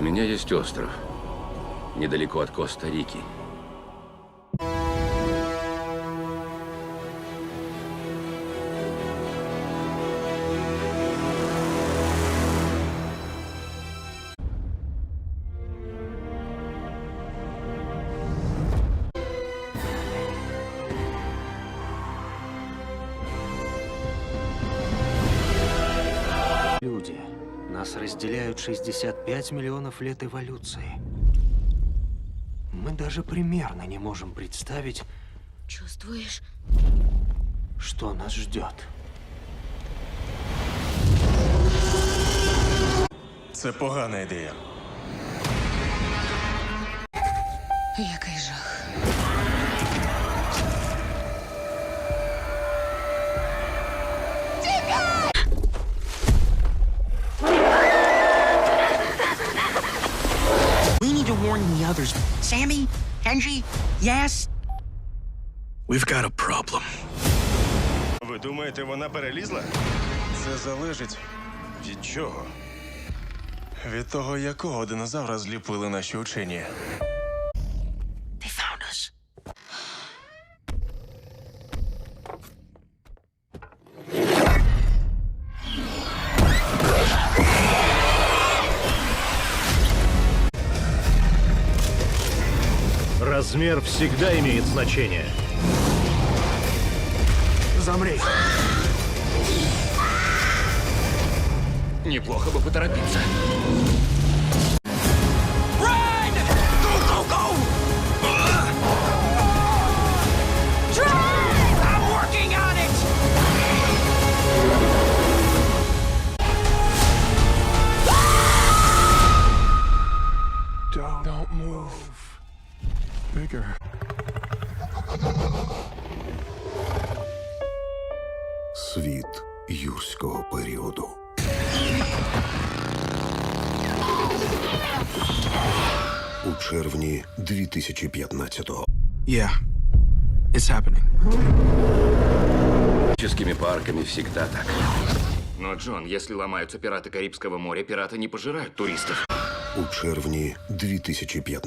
меня есть остров. Недалеко от Коста-Рики. Люди, нас разделяют 65 миллионов лет эволюции. Мы даже примерно не можем представить, Чувствуешь? что нас ждет. Це погана ідея. Який жах. We need to warn the others. Sammy? Kenji? Yes? We've got a problem. Ви думаєте, вона перелізла? Це залежить від чого? Від того, якого динозавра зліпили наші учені. Размер всегда имеет значение. Замри! Неплохо бы поторопиться. Don't move. Bigger. Світ юрського періоду. У червні 2015-го. Yeah, it's happening.Ическими парками всегда так. Но, Джон, если ломаются пираты Карибского моря, пираты не пожирают туристов. У червні 2015